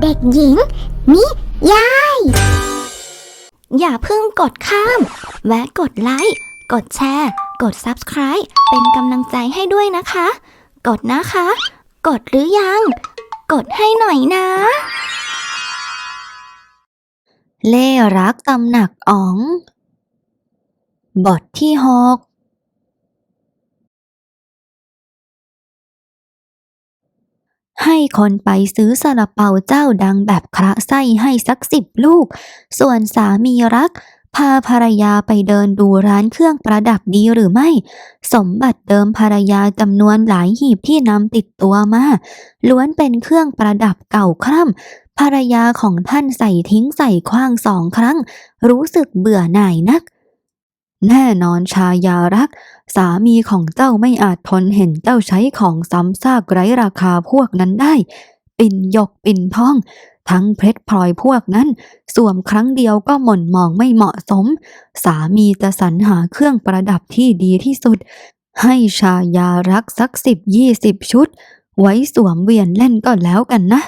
เด็กหญิง นิยาย อย่าเพิ่งกดข้าม แวะกดไลค์ กดแชร์ กด Subscribe เป็นกำลังใจให้ด้วยนะคะ กดนะคะ กดหรือยัง กดให้หน่อยนะ เล่รักตำหนักอ๋อง บทที่หก ให้คนไปซื้อซาลาเปาเจ้าดังแบบคระไส้ให้สักสิบลูก ส่วนสามีรัก พาภรรยาไปเดินดูร้านเครื่องประดับดีหรือไม่ สมบัติเดิมภรรยาจำนวนหลายหีบที่นำติดตัวมา ล้วนเป็นเครื่องประดับเก่าคร่ำภรรยาของท่านใส่ทิ้งใส่ขว้างสองครั้ง รู้สึกเบื่อหน่ายนัก แน่นอนชายารัก สามีของเจ้าไม่อาจทนเห็นเจ้าใช้ของซ้ำซากไร้ราคาพวกนั้นได้ ปิ่นหยกปิ่นทอง ทั้งเพชรพลอยพวกนั้นสวมครั้งเดียวก็หม่นมองไม่เหมาะสม สามีจะสรรหาเครื่องประดับที่ดีที่สุด ให้ชายารักสักสิบยี่สิบชุด ไว้สวมเวียนเล่นก็แล้วกันนะ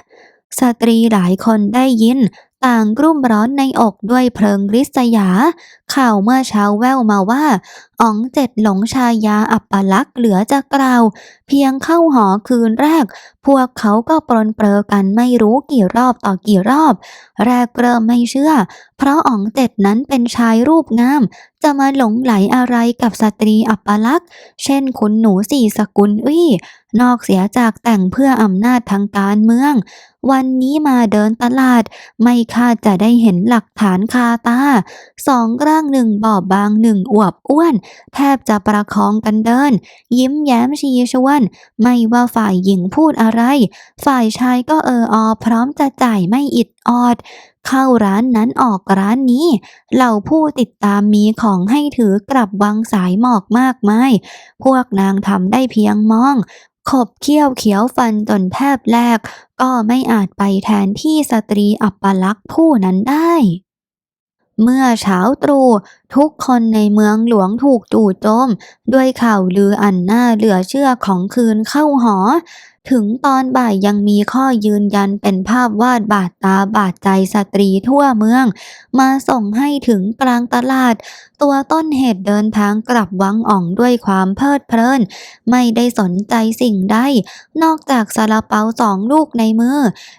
สตรีหลายคนได้ยิน ต่างกรุ่มร้อนในอกด้วยเพลิงริษยา ข่าวเมื่อเช้าแววมาว่าอ๋องเจ็ดหลงชายาอัปลักษ์เหลือจะกล่าว เพียงเข้าหอคืนแรก พวกเขาก็ปรนเปรอกันไม่รู้กี่รอบต่อกี่รอบ แรกเริ่มไม่เชื่อ เพราะอ๋องเจ็ดนั้นเป็นชายรูปงาม จะมาหลงไหลอะไรกับสตรีอัปลักษณ์ เช่นคุณหนูสี่สกุลอุ้นอกเสียจากแต่งเพื่ออำนาจทางการเมือง วันนี้มาเดินตลาด ไม่คาดจะได้เห็นหลักฐานคาตา สองร่างหนึ่งบอบบางหนึ่งอวบอ้วน แทบจะประคองกันเดิน ยิ้มแย้มชีชวน ไม่ว่าฝ่ายหญิงพูดอะไร ฝ่ายชายก็เออออพร้อมจะจ่ายไม่อิด ออด เข้าร้านนั้นออกร้านนี้ เหล่าผู้ติดตามมีของให้ถือกลับวังสายหมอกมากมาย พวกนางทำได้เพียงมอง ขบเคี้ยวเขียวฟันจนแทบแลก ก็ไม่อาจไปแทนที่สตรีอัปลักษณ์ผู้นั้นได้เมื่อเช้าตรู่ทุกคนในเมืองหลวงถูกจู่โจม ด้วยข่าวลืออันน่าเหลือเชื่อของคืนเข้าหอ ถึงตอนบ่ายยังมีข้อยืนยันเป็นภาพวาดบาดตาบาดใจสตรีทั่วเมือง มาส่งให้ถึงกลางตลาด ตัวต้นเหตุเดินทางกลับวังอ่องด้วยความเพลิดเพลิน ไม่ได้สนใจสิ่งใดนอกจากซาลาเปาสองลูกในมือ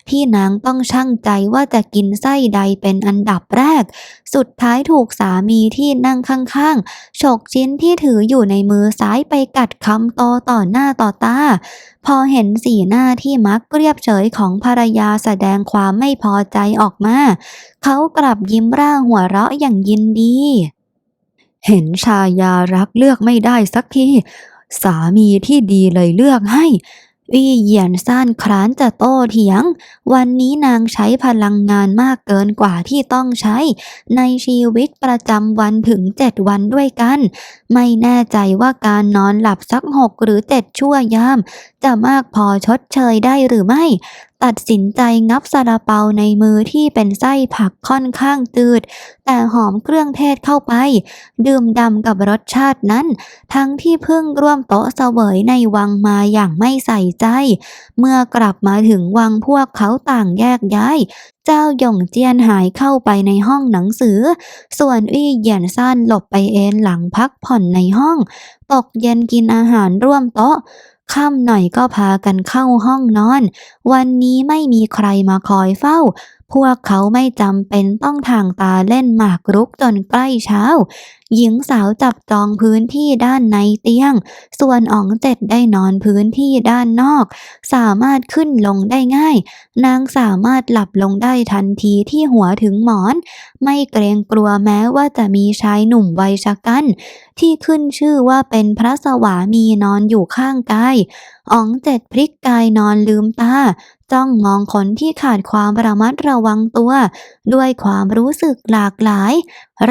ที่นางต้องชั่งใจว่าจะกินไส้ใดเป็นอันดับแรก สุดท้ายถูกสามีที่นั่งข้างๆฉกชิ้นที่ถืออยู่ในมือซ้ายไปกัดคำโตต่อหน้าต่อตา พอเห็นสีหน้าที่มักเรียบเฉยของภรรยาแสดงความไม่พอใจออกมา เขากลับยิ้มร่าหัวเราะอย่างยินดี เห็นชายารักเลือกไม่ได้สักทีสามีที่ดีเลยเลือกให้ วี่เหยียนซ่านคร้านจะโต้เถียง วันนี้นางใช้พลังงานมากเกินกว่าที่ต้องใช้ ในชีวิตประจำวันถึงเจ็ดวันด้วยกัน ไม่แน่ใจว่าการนอนหลับสักหกหรือเจ็ดชั่วยาม จะมากพอชดเชยได้หรือไม่ ตัดสินใจงับซาลาเปาในมือที่เป็นไส้ผักค่อนข้างจืด แต่หอมเครื่องเทศเข้าไป ดื่มดำกับรสชาตินั้น ทั้งที่เพิ่งร่วมโต๊ะเสวยในวังมาอย่างไม่ใส่ใจ เมื่อกลับมาถึงวังพวกเขาต่างแยกย้าย เจ้าหยงเจียนหายเข้าไปในห้องหนังสือ ส่วนอี้เหยียนซ่านหลบไปเอนหลังพักผ่อนในห้อง ตกเย็นกินอาหารร่วมโต๊ะ ค่ำหน่อยก็พากันเข้าห้องนอน วันนี้ไม่มีใครมาคอยเฝ้า พวกเขาไม่จำเป็นต้องทางตาเล่นหมากรุกจนใกล้เช้า หญิงสาวจับจองพื้นที่ด้านในเตียง ส่วนอ๋องเจ็ดได้นอนพื้นที่ด้านนอก สามารถขึ้นลงได้ง่าย นางสามารถหลับลงได้ทันทีที่หัวถึงหมอน ไม่เกรงกลัวแม้ว่าจะมีชายหนุ่มวัยชะกัน ที่ขึ้นชื่อว่าเป็นพระสวามีนอนอยู่ข้างกายอ๋องเจ็ดพลิกกายนอนลืมตา จ้องมองคนที่ขาดความระมัดระวังตัว ด้วยความรู้สึกหลากหลาย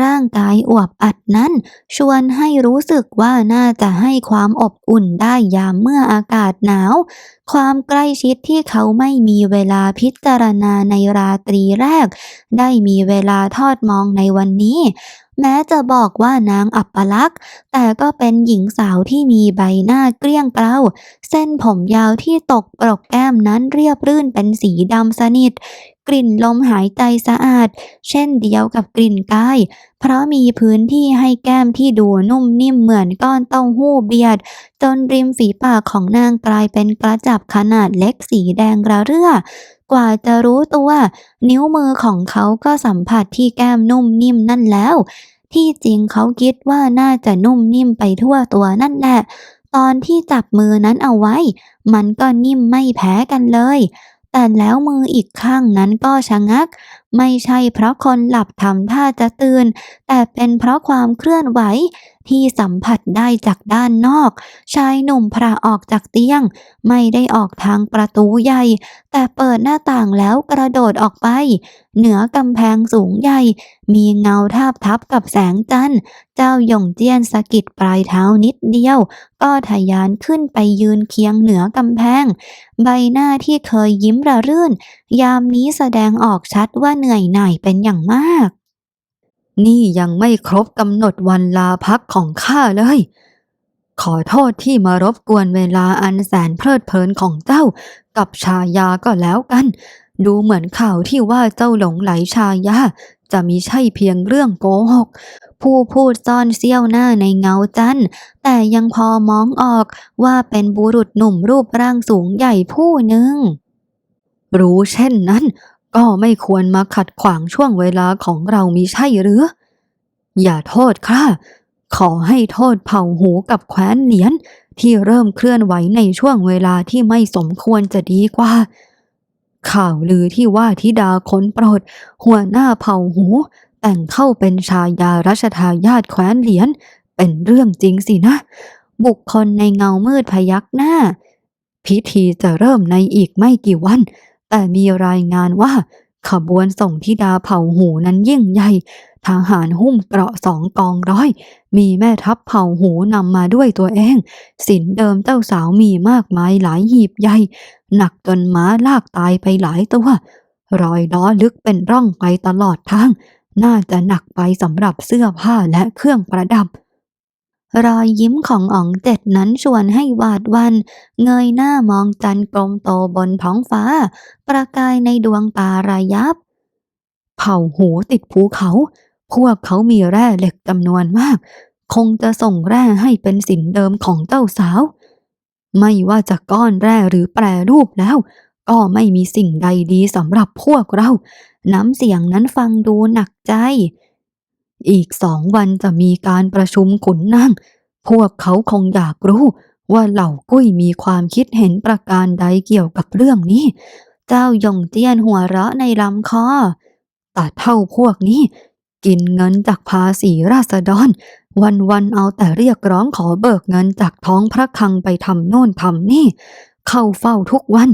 ร่างกายอวบอัดนั้น ชวนให้รู้สึกว่าน่าจะให้ความอบอุ่นได้ยามเมื่ออากาศหนาว ความใกล้ชิดที่เขาไม่มีเวลาพิจารณาในราตรีแรก ได้มีเวลาทอดมองในวันนี้ แม้จะบอกว่านางอัปลักษ์ แต่ก็เป็นหญิงสาวที่มีใบหน้าเกลี้ยงเกลาเส้นผมยาวที่ตกปรกแก้มนั้นเรียบรื่นเป็นสีดำสนิท กลิ่นลมหายใจสะอาด เช่นเดียวกับกลิ่นกาย เพราะมีพื้นที่ให้แก้มที่ดูนุ่มนิ่มเหมือนก้อนเต้าหู้เบียด จนริมฝีปากของนางกลายเป็นกระจับขนาดเล็กสีแดงระเรื่อกว่าจะรู้ตัว นิ้วมือของเขาก็สัมผัสที่แก้มนุ่มนิ่มนั่นแล้ว ที่จริงเขาคิดว่าน่าจะนุ่มนิ่มไปทั่วตัวนั่นแหละ ตอนที่จับมือนั้นเอาไว้ มันก็นิ่มไม่แพ้กันเลย แต่แล้วมืออีกข้างนั้นก็ชะงักไม่ใช่เพราะคนหลับทำท่าจะตื่น แต่เป็นเพราะความเคลื่อนไหวที่สัมผัสได้จากด้านนอก ชายหนุ่มพระออกจากเตียง ไม่ได้ออกทางประตูใหญ่ แต่เปิดหน้าต่างแล้วกระโดดออกไป เหนือกำแพงสูงใหญ่ มีเงาทาบทับกับแสงจันทร์ เจ้าหยงเจียนสะกิดปลายเท้านิดเดียว ก็ทะยานขึ้นไปยืนเคียงเหนือกำแพง ใบหน้าที่เคยยิ้มระรื่น ยามนี้แสดงออกชัดว่าเหนื่อยหน่ายเป็นอย่างมาก นี่ยังไม่ครบกำหนดวันลาพักของข้าเลย ขอโทษที่มารบกวนเวลาอันแสนเพลิดเพลินของเจ้า กับชายาก็แล้วกัน ดูเหมือนข่าวที่ว่าเจ้าหลงไหลชายาจะมีใช่เพียงเรื่องโกหก ผู้พูดซ่อนเสี้ยวหน้าในเงาจันแต่ยังพอมองออกว่าเป็นบุรุษหนุ่มรูปร่างสูงใหญ่ผู้หนึ่ง รู้เช่นนั้น ก็ไม่ควรมาขัดขวางช่วงเวลาของเรามีใช่หรือ อย่าโทษข้าขอให้โทษเผ่าหูกับแคว้นเหลียนที่เริ่มเคลื่อนไหวในช่วงเวลาที่ไม่สมควรจะดีกว่า ข่าวลือที่ว่าธิดาคนโปรด หัวหน้าเผ่าหู แต่งเข้าเป็นชายารัชทายาทแคว้นเหลียนเป็นเรื่องจริงสินะ บุคคลในเงามืดพยักหน้า พิธีจะเริ่มในอีกไม่กี่วัน แต่มีรายงานว่า ขบวนส่งธิดาเผ่าหูนั้นยิ่งใหญ่ทหารหุ้มเกราะสองกองร้อย มีแม่ทัพเผ่าหูนำมาด้วยตัวเอง สินเดิมเจ้าสาวมีมากมายหลายหีบใหญ่ หนักจนม้าลากตายไปหลายตัว รอยล้อลึกเป็นร่องไปตลอดทาง น่าจะหนักไปสำหรับเสื้อผ้าและเครื่องประดับ รอยยิ้มของอ๋องเจ็ดนั้นชวนให้หวาดวัน เงยหน้ามองจันทร์กลมโตบนท้องฟ้า ประกายในดวงตาระยับ เผ่าหูติดภูเขา พวกเขามีแร่เหล็กจำนวนมาก คงจะส่งแร่ให้เป็นสินเดิมของเจ้าสาว ไม่ว่าจะก้อนแร่หรือแปรรูปแล้ว ก็ไม่มีสิ่งใดดีสำหรับพวกเรา น้ำเสียงนั้นฟังดูหนักใจ อีกสองวันจะมีการประชุมขุนนางพวกเขาคงอยากรู้ว่าเหล่ากุ้ยมีความคิดเห็นประการใดเกี่ยวกับเรื่องนี้ เจ้าหยงเจียนหัวเราะในลำคอแต่เท่าพวกนี้ กินเงินจากภาษีราษฎร วันๆเอาแต่เรียกร้องขอเบิกเงินจากท้องพระคลังไปทำโน่นทำนี่ เข้าเฝ้าทุกวัน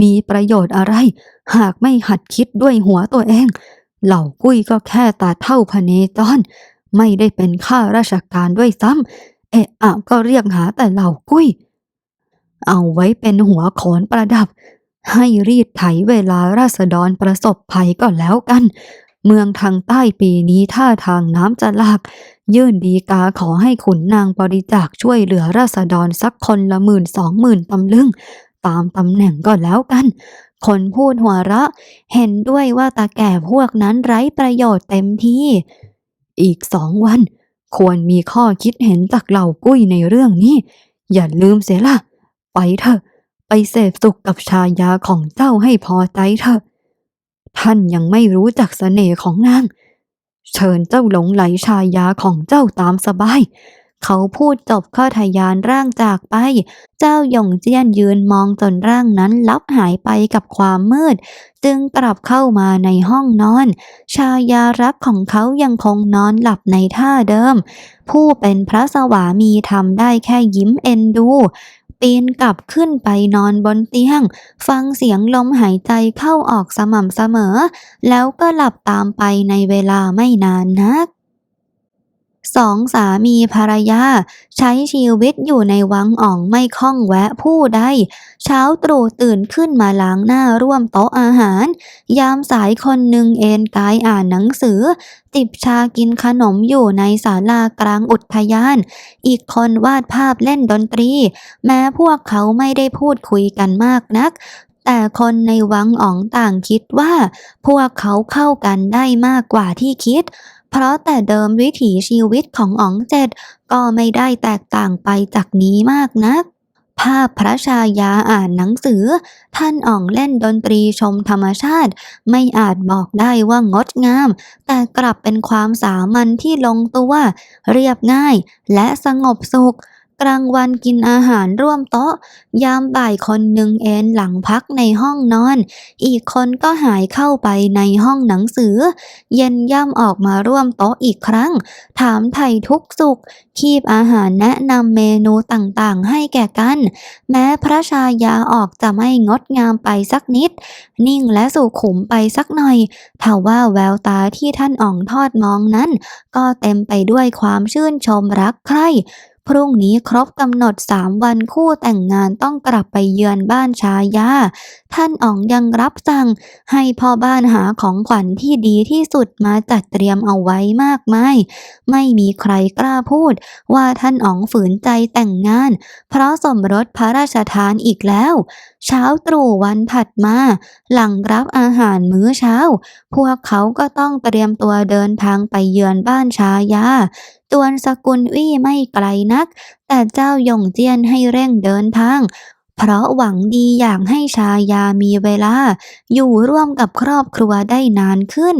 มีประโยชน์อะไร หากไม่หัดคิดด้วยหัวตัวเอง เหล่ากุ้ยก็แค่ตาเท่าพเนจรไม่ได้เป็นข้าราชการด้วยซ้ำเอะอะก็เรียกหาแต่เหล่ากุ้ย เอาไว้เป็นหัวโขนประดับ ให้รีดไถเวลาราษฎรประสบภัยก็แล้วกัน เมืองทางใต้ปีนี้ท่าทางน้ำจะหลาก ยื่นดีกาขอให้ขุนนางบริจาคช่วยเหลือราษฎรสักคนละหมื่นสองหมื่นตำลึง ตามตำแหน่งก็แล้วกัน คนพูดหัวเราะ เห็นด้วยว่าตาแก่พวกนั้นไร้ประโยชน์เต็มที่ อีกสองวัน ควรมีข้อคิดเห็นจากเหล่ากุ้ยในเรื่องนี้ อย่าลืมเสียละไปเถอะ ไปเสพสุขกับชายาของเจ้าให้พอใจเถอะ ท่านยังไม่รู้จักเสน่ห์ของนาง เชิญเจ้าหลงไหลชายาของเจ้าตามสบาย เขาพูดจบก็ทยานร่างจากไป เจ้าหยงเจี้ยนยืนมองจนร่างนั้นลับหายไปกับความมืด จึงกลับเข้ามาในห้องนอน ชายารักของเขายังคงนอนหลับในท่าเดิม ผู้เป็นพระสวามีทำได้แค่ยิ้มเอ็นดูปีนกลับขึ้นไปนอนบนเตียง ฟังเสียงลมหายใจเข้าออกสม่ำเสมอ แล้วก็หลับตามไปในเวลาไม่นานนัก สองสามีภรรยา ใช้ชีวิตอยู่ในวังอ่องไม่คล่องแวะผู้ใด เช้าตรู่ตื่นขึ้นมาล้างหน้าร่วมโต๊ะอาหาร ยามสายคนหนึ่งเอนกายอ่านหนังสือจิบชากินขนมอยู่ในศาลากลางอุทยาน อีกคนวาดภาพเล่นดนตรี แม้พวกเขาไม่ได้พูดคุยกันมากนักแต่คนในวังอ๋องต่างคิดว่า พวกเขาเข้ากันได้มากกว่าที่คิด เพราะแต่เดิมวิถีชีวิตของอ๋องเจ็ดก็ไม่ได้แตกต่างไปจากนี้มากนัก ภาพพระชายาอ่านหนังสือ ท่านอ่องเล่นดนตรีชมธรรมชาติ ไม่อาจบอกได้ว่างดงาม แต่กลับเป็นความสามัญที่ลงตัว เรียบง่ายและสงบสุข กลางวันกินอาหารร่วมโต๊ะ ยามบ่ายคนหนึ่งเอนหลังพักในห้องนอน อีกคนก็หายเข้าไปในห้องหนังสือ เย็นย่ำออกมาร่วมโต๊ะอีกครั้ง ถามไถ่ทุกสุข คีบอาหารแนะนำเมนูต่างๆ ให้แก่กัน แม้พระชายาออกจะไม่งดงามไปสักนิด นิ่งและสุขุมไปสักหน่อยทว่าแววตาที่ท่านอ่องทอดมองนั้น ก็เต็มไปด้วยความชื่นชมรักใคร่ พรุ่งนี้ครบกำหนดสามวันคู่แต่งงานต้องกลับไปเยือนบ้านชายา ท่านอ๋องยังรับสั่งให้พ่อบ้านหาของขวัญที่ดีที่สุดมาจัดเตรียมเอาไว้มากมาย ไม่มีใครกล้าพูดว่าท่านอ๋องฝืนใจแต่งงาน เพราะสมรสพระราชทานอีกแล้ว เช้าตรู่วันถัดมา หลังรับอาหารมื้อเช้า พวกเขาก็ต้องเตรียมตัวเดินทางไปเยือนบ้านชายาจวนสกุลวี่ไม่ไกลนัก แต่เจ้าหยงเจียนให้เร่งเดินทางเพราะหวังดีอยากให้ชายามีเวลา อยู่ร่วมกับครอบครัวได้นานขึ้น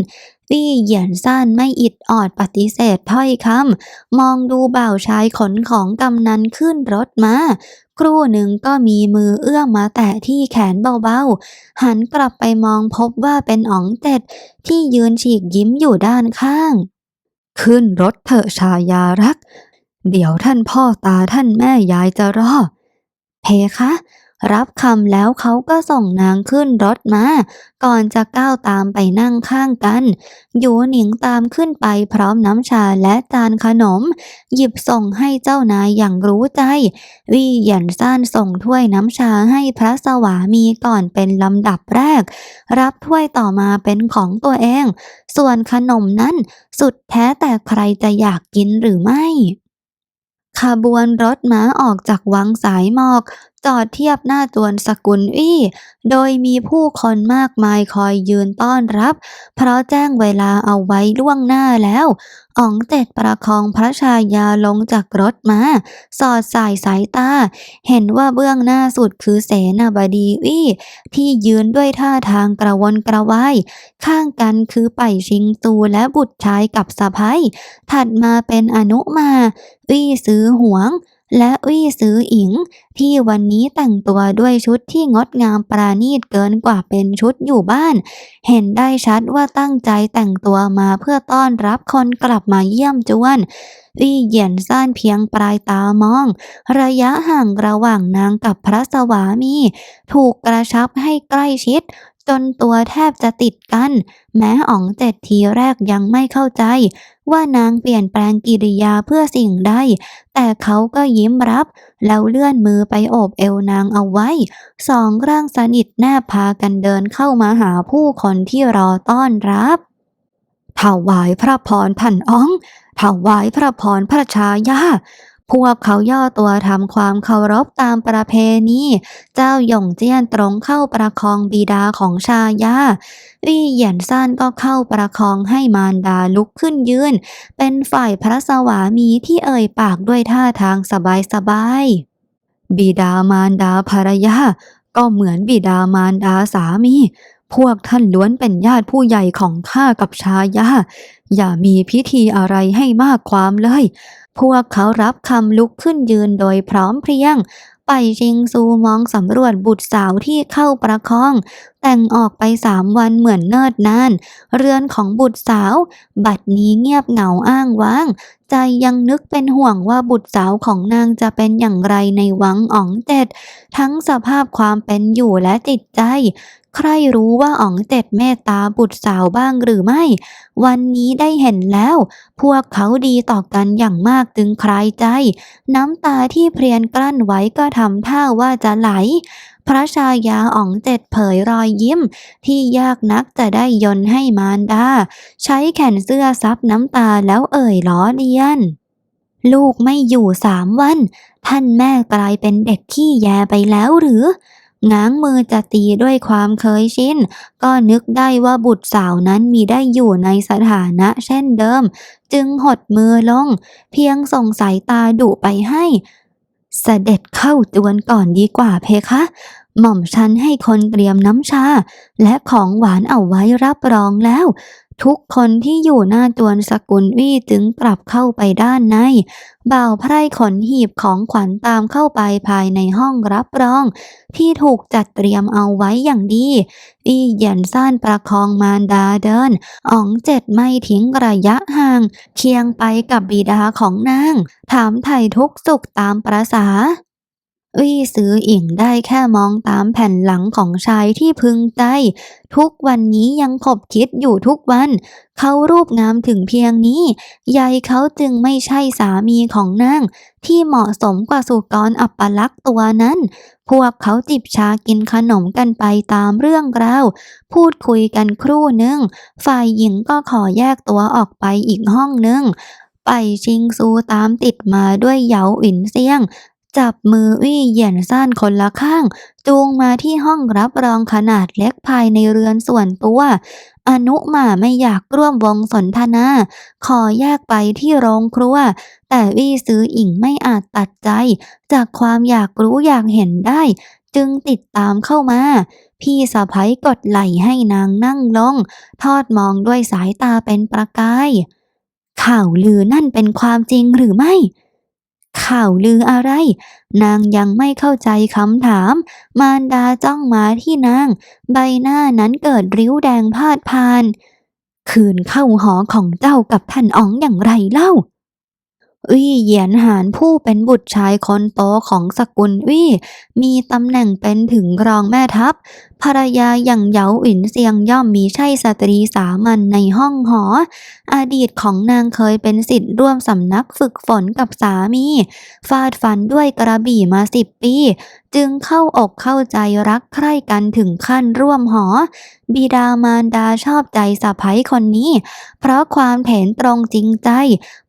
วี่เหยียนซ่านไม่อิดออดปฏิเสธถ้อยคำมองดูบ่าวชายขนของกำนันขึ้นรถมา ครู่หนึ่งก็มีมือเอื้อมมาแตะที่แขนเบาๆ หันกลับไปมองพบว่าเป็นอ๋องเจ็ดที่ยืนฉีกยิ้มอยู่ด้านข้าง ขึ้นรถเถอะชายารัก เดี๋ยวท่านพ่อตาท่านแม่ยายจะรอ เพคะ รับคำแล้วเขาก็ส่งนางขึ้นรถมา ก่อนจะก้าวตามไปนั่งข้างกันหยูหนิงตามขึ้นไปพร้อมน้ำชาและจานขนม หยิบส่งให้เจ้านายอย่างรู้ใจ วี่หยียนซ่านส่งถ้วยน้ำชาให้พระสวามีก่อนเป็นลำดับแรก รับถ้วยต่อมาเป็นของตัวเอง ส่วนขนมนั้นสุดแท้แต่ใครจะอยากกินหรือไม่ขบวนรถม้าออกจากวังสายหมอก จอดเทียบหน้าจวนสกุลอี้ โดยมีผู้คนมากมายคอยยืนต้อนรับ เพราะแจ้งเวลาเอาไว้ล่วงหน้าแล้วอ๋องเจ็ดประคองพระชายาลงจากรถมา สอดสายสายตา เห็นว่าเบื้องหน้าสุดคือเสนาบดีอี้ที่ยืนด้วยท่าทางกระวนกระวาย ข้างกันคือไปชิงตูและบุตรชายกับสะพ้ยถัดมาเป็นอนุมาอี้ซื้อหวง และอี้ซื้ออิง ที่วันนี้แต่งตัวด้วยชุดที่งดงามปราณีตเกินกว่าเป็นชุดอยู่บ้าน เห็นได้ชัดว่าตั้งใจแต่งตัวมาเพื่อต้อนรับคนกลับมาเยี่ยมจวนอี้เหยียนซ่านเพียงปลายตามอง ระยะห่างระหว่างนางกับพระสวามี ถูกกระชับให้ใกล้ชิด จนตัวแทบจะติดกัน แม้อ๋องเจ็ดทีแรกยังไม่เข้าใจ ว่านางเปลี่ยนแปลงกิริยาเพื่อสิ่งใด แต่เขาก็ยิ้มรับ แล้วเลื่อนมือไปโอบเอวนางเอาไว้ สองร่างสนิทแนบพากันเดินเข้ามาหาผู้คนที่รอต้อนรับถวายพระพรท่านอ๋องถวายพระพรพระชายา พวกเขาย่อตัวทำความเคารพตามประเพณี เจ้าหยงเจี้ยนตรงเข้าประคองบิดาของชายาวี่เหยียนซ่านก็เข้าประคองให้มารดาลุกขึ้นยืน เป็นฝ่ายพระสวามีที่เอ่ยปากด้วยท่าทางสบายๆบิดามารดาภรรยา ก็เหมือนบิดามารดาสามี พวกท่านล้วนเป็นญาติผู้ใหญ่ของข้ากับชายา อย่ามีพิธีอะไรให้มากความเลย พวกเขารับคำลุกขึ้นยืนโดยพร้อมเพรียง ไปชิงซูมองสำรวจบุตรสาวที่เข้าประคอง แต่งออกไปสามวันเหมือนเนิดนาน เรือนของบุตรสาว บัดนี้เงียบเหงาอ้างว้าง ใจยังนึกเป็นห่วงว่าบุตรสาวของนางจะเป็นอย่างไรในวังอ๋องเจ็ด ทั้งสภาพความเป็นอยู่และจิตใจ ใครรู้ว่าอ๋องเจ็ดเมตตาบุตรสาวบ้างหรือไม่ วันนี้ได้เห็นแล้ว พวกเขาดีต่อกันอย่างมากจึงคลายใจ น้ำตาที่เพรียนกลั้นไว้ก็ทำท่าว่าจะไหล พระชายาอ๋องเจ็ดเผยรอยยิ้ม ที่ยากนักจะได้ยนให้มารดา ใช้แขนเสื้อซับน้ำตาแล้วเอ่ยล้อเลียนลูกไม่อยู่สามวัน ท่านแม่กลายเป็นเด็กขี้แยไปแล้วหรือ ง้างมือจะตีด้วยความเคยชิน ก็นึกได้ว่าบุตรสาวนั้นมีได้อยู่ในสถานะเช่นเดิม จึงหดมือลง เพียงส่งสายตาดุไปให้เสด็จเข้าจวนก่อนดีกว่าเพคะ หม่อมฉันให้คนเตรียมน้ำชา และของหวานเอาไว้รับรองแล้ว ทุกคนที่อยู่หน้าจวนสกุลวี่จึงกลับเข้าไปด้านใน บ่าวไพร่ขนหีบของขวัญตามเข้าไปภายในห้องรับรอง ที่ถูกจัดเตรียมเอาไว้อย่างดีอีเหยียนซ่านประคองมารดาเดินอ๋องเจ็ดไม่ทิ้งระยะห่าง เคียงไปกับบิดาของนาง ถามไถ่ทุกสุขตามประษา วี่ซื้ออิงได้แค่มองตามแผ่นหลังของชายที่พึงใจ ทุกวันนี้ยังขบคิดอยู่ทุกวัน เขารูปงามถึงเพียงนี้ยายเขาจึงไม่ใช่สามีของนาง ที่เหมาะสมกว่าสุกรอัปลักษ์ตัวนั้น พวกเขาจิบชากินขนมกันไปตามเรื่องราวพูดคุยกันครู่หนึ่งฝ่ายหญิงก็ขอแยกตัวออกไปอีกห้องหนึ่งไปชิงซูตามติดมาด้วยเหยาอินเซียง จับมือวี่เหยียนซ่านคนละข้าง จูงมาที่ห้องรับรองขนาดเล็กภายในเรือนส่วนตัว อนุมาไม่อยากร่วมวงสนทนา ขอแยกไปที่โรงครัว แต่วี่ซื้ออิงไม่อาจตัดใจ จากความอยากรู้อยากเห็นได้ จึงติดตามเข้ามา พี่สะพ้ยกดไหล่ให้นางนั่งลง ทอดมองด้วยสายตาเป็นประกายข่าวลือนั่นเป็นความจริงหรือไม่ ข่าวลืออะไร นางยังไม่เข้าใจคำถาม มารดาจ้องมาที่นาง ใบหน้านั้นเกิดริ้วแดงพาดพาน คืนเข้าหอของเจ้ากับท่านอ๋องอย่างไรเล่า วี่เหยียนหานผู้เป็นบุตรชายคนโตของสกุลวี่ มีตำแหน่งเป็นถึงรองแม่ทัพ ภรรยาอย่างเหยาอินเซียงย่อมมีใช่สตรีสามัญในห้องหอ อดีตของนางเคยเป็นสิทธิ์ร่วมสำนักฝึกฝนกับสามี ฟาดฟันด้วยกระบี่มาสิบปี จึงเข้าอกเข้าใจรักใคร่กันถึงขั้นร่วมหอ บิดามารดาชอบใจสะพ้ยคนนี้ เพราะความเถนตรงจริงใจ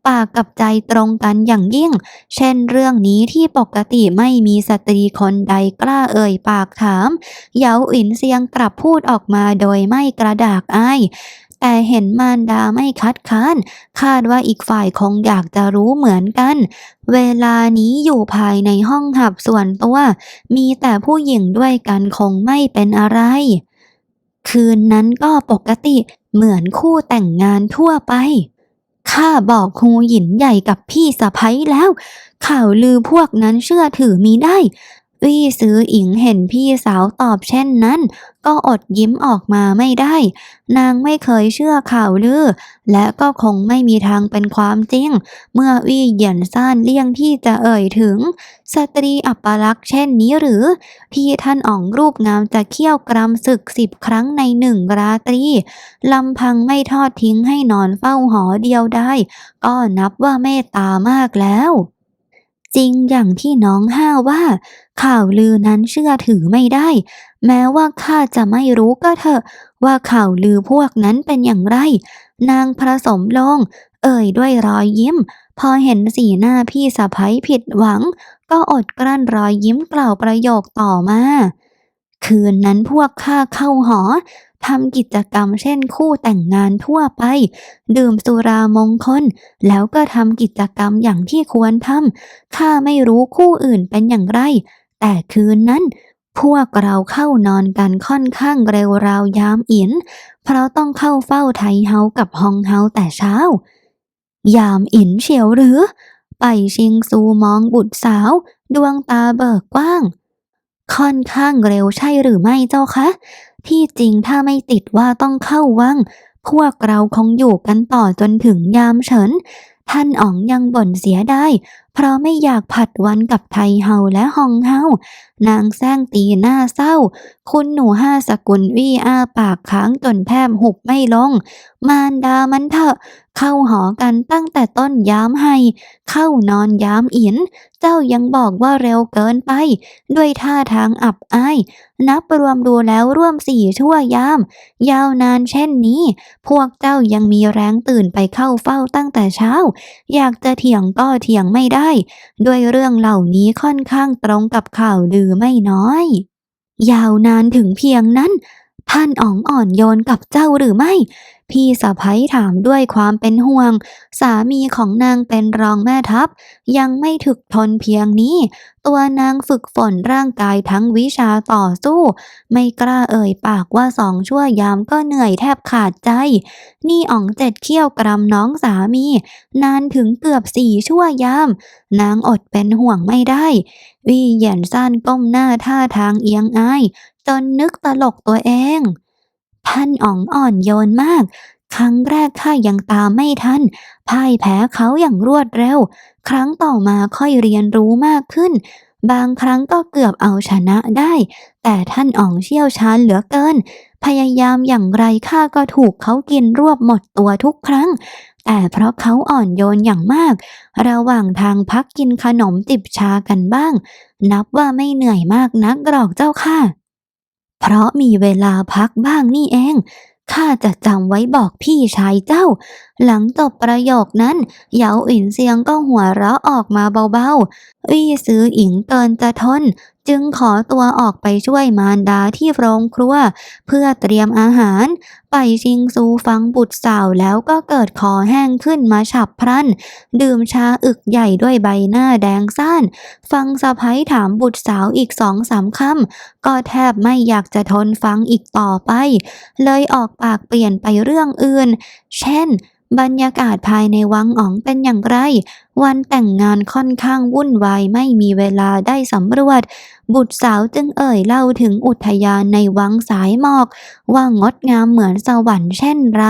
ปากกับใจตรงกันอย่างยิ่ง เช่นเรื่องนี้ที่ปกติไม่มีสตรีคนใดกล้าเอ่ยปากถามเหยาอินเซียงกลับพูดออกมาโดยไม่กระดากอาย แต่เห็นมารดาไม่คัดค้าน คาดว่าอีกฝ่ายคงอยากจะรู้เหมือนกัน เวลานี้อยู่ภายในห้องหับส่วนตัว มีแต่ผู้หญิงด้วยกันคงไม่เป็นอะไร คืนนั้นก็ปกติเหมือนคู่แต่งงานทั่วไปข้าบอกครูหยินใหญ่กับพี่สะพ้ยแล้ว ข่าวลือพวกนั้นเชื่อถือมีได้ วี่ซื้ออิงเห็นพี่สาวตอบเช่นนั้น ก็อดยิ้มออกมาไม่ได้ นางไม่เคยเชื่อข่าวลือ และก็คงไม่มีทางเป็นความจริง เมื่อวี่เหยียนซ่านเลี่ยงที่จะเอ่ยถึง สตรีอัปลักษณ์เช่นนี้หรือ ที่ท่านอ่องรูปงามจะเคี่ยวกรำศึกสิบครั้งในหนึ่งราตรีลำพังไม่ทอดทิ้งให้นอนเฝ้าหอเดียวได้ ก็นับว่าเมตตามากแล้ว จริงอย่างที่น้องห้าว่า ข่าวลือนั้นเชื่อถือไม่ได้ แม้ว่าข้าจะไม่รู้ก็เถอะ ว่าข่าวลือพวกนั้นเป็นอย่างไร นางผสมลง เอ่ยด้วยรอยยิ้ม พอเห็นสีหน้าพี่สะพ้ยผิดหวัง ก็อดกลั้นรอยยิ้มกล่าวประโยคต่อมา คืนนั้นพวกข้าเข้าหอทำกิจกรรมเช่นคู่แต่งงานทั่วไป ดื่มสุรามงคล แล้วก็ทำกิจกรรมอย่างที่ควรทำข้าไม่รู้คู่อื่นเป็นอย่างไร แต่คืนนั้น พวกเราเข้านอนกันค่อนข้างเร็วราวยามอินเพราะต้องเข้าเฝ้าไทเฮากับฮองเฮาแต่เช้า ยามอินเฉียวหรือ ไปชิงซูมองบุตรสาว ดวงตาเบิกกว้าง ค่อนข้างเร็วใช่หรือไม่เจ้าคะ ที่จริงถ้าไม่ติดว่าต้องเข้าวัง พวกเราคงอยู่กันต่อจนถึงยามเฉิน ท่านอ๋องยังบ่นเสียได้ เพราะไม่อยากผัดวันกับไทเฮาและฮองเฮานางแซงตีหน้าเศร้า คุณหนูห้าสกุลวี่อ้าปากค้างจนแทบหุบไม่ลง มารดามันเถอะเข้าหอกันตั้งแต่ต้นย้ามให้ เข้านอนย้ามอิน เจ้ายังบอกว่าเร็วเกินไป ด้วยท่าทางอับอาย นับรวมดูแล้วร่วมสี่ชั่วยาม ยาวนานเช่นนี้ พวกเจ้ายังมีแรงตื่นไปเข้าเฝ้าตั้งแต่เช้า อยากจะเถียงก็เถียงไม่ได้ด้วยเรื่องเหล่านี้ค่อนข้างตรงกับข่าวลือไม่น้อย ยาวนานถึงเพียงนั้น ท่านอ๋องอ่อนโยนกับเจ้าหรือไม่ พี่สะพ้ยถามด้วยความเป็นห่วง สามีของนางเป็นรองแม่ทัพ ยังไม่ถึกทนเพียงนี้ ตัวนางฝึกฝนร่างกายทั้งวิชาต่อสู้ ไม่กล้าเอ่ยปากว่าสองชั่วยามก็เหนื่อยแทบขาดใจ นี่อ๋องเจ็ดเขี้ยวกรำน้องสามี นานถึงเกือบสี่ชั่วยาม นางอดเป็นห่วงไม่ได้วีเหยียนซ่านก้มหน้าท่าทางเอียงอาย จนนึกตลกตัวเอง ท่านอ๋องอ่อนโยนมาก ครั้งแรกข้ายังตามไม่ทันพ่ายแพ้เขาอย่างรวดเร็ว ครั้งต่อมาค่อยเรียนรู้มากขึ้น บางครั้งก็เกือบเอาชนะได้ แต่ท่านอ๋องเชี่ยวชาญเหลือเกิน พยายามอย่างไรข้าก็ถูกเขากินรวบหมดตัวทุกครั้งแต่เพราะเขาอ่อนโยนอย่างมาก ระหว่างทางพักกินขนมจิบชากันบ้าง นับว่าไม่เหนื่อยมากนักหรอกเจ้าค่ะ เพราะมีเวลาพักบ้างนี่เอง ข้าจะจำไว้บอกพี่ชายเจ้า หลังจบประโยคนั้นเหยาอินเซียงก็หัวเราะออกมาเบาๆอี้ซื้ออิงเกินจะทน จึงขอตัวออกไปช่วยมารดาที่โรงครัว เพื่อเตรียมอาหาร ไปชิงซูฟังบุตรสาวแล้วก็เกิดคอแห้งขึ้นมาฉับพลัน ดื่มชาอึกใหญ่ด้วยใบหน้าแดงซ่าน ฟังสะพ้ยถามบุตรสาวอีกสองสามคำก็แทบไม่อยากจะทนฟังอีกต่อไป เลยออกปากเปลี่ยนไปเรื่องอื่น เช่น บรรยากาศภายในวังอ๋องเป็นอย่างไร วันแต่งงานค่อนข้างวุ่นวายไม่มีเวลาได้สำรวจ บุตรสาวจึงเอ่ยเล่าถึงอุทยานในวังสายหมอก ว่างดงามเหมือนสวรรค์เช่นไร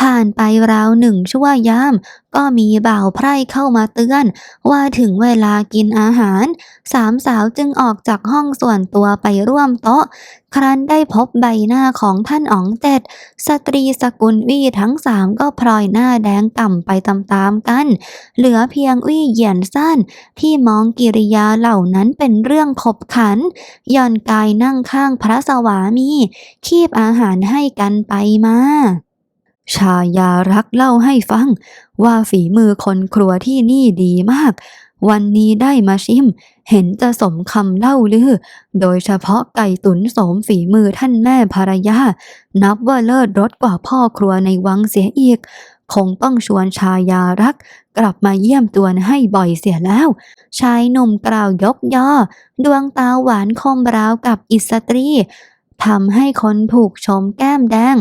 ผ่านไปราวหนึ่งชั่วยาม ก็มีบ่าวไพร่เข้ามาเตือน ว่าถึงเวลากินอาหาร สามสาวจึงออกจากห้องส่วนตัวไปร่วมโต๊ะ ครั้นได้พบใบหน้าของท่านอ๋องเจ็ด สตรีสกุลวี่ทั้งสามก็พลอยหน้าแดงก่ำไปตามๆกัน เหลือเพียงวี่เหยียนสั้น ที่มองกิริยาเหล่านั้นเป็นเรื่องขบขันย่อนกายนั่งข้างพระสวามี คีบอาหารให้กันไปมา ชายารักเล่าให้ฟัง ว่าฝีมือคนครัวที่นี่ดีมาก วันนี้ได้มาชิม เห็นจะสมคำเล่าลือ โดยเฉพาะไก่ตุ๋นสมฝีมือท่านแม่ภรรยา นับว่าเลิศรสกว่าพ่อครัวในวังเสียอีก คงต้องชวนชายารัก กลับมาเยี่ยมตัวนให้บ่อยเสียแล้ว ชายหนุ่มกล่าวยกย่อ ดวงตาหวานคมราวกับอิสตรี ทำให้คนถูกชมแก้มแดง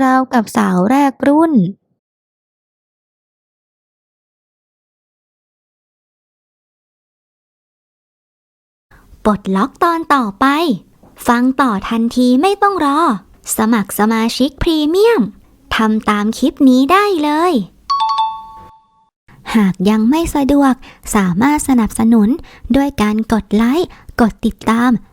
ราวกับสาวแรกรุ่นปลดล็อกตอนต่อไป ฟังต่อทันทีไม่ต้องรอ สมัครสมาชิกพรีเมียมทำตามคลิปนี้ได้เลย หากยังไม่สะดวกสามารถสนับสนุนด้วยการกดไลค์ กดติดตาม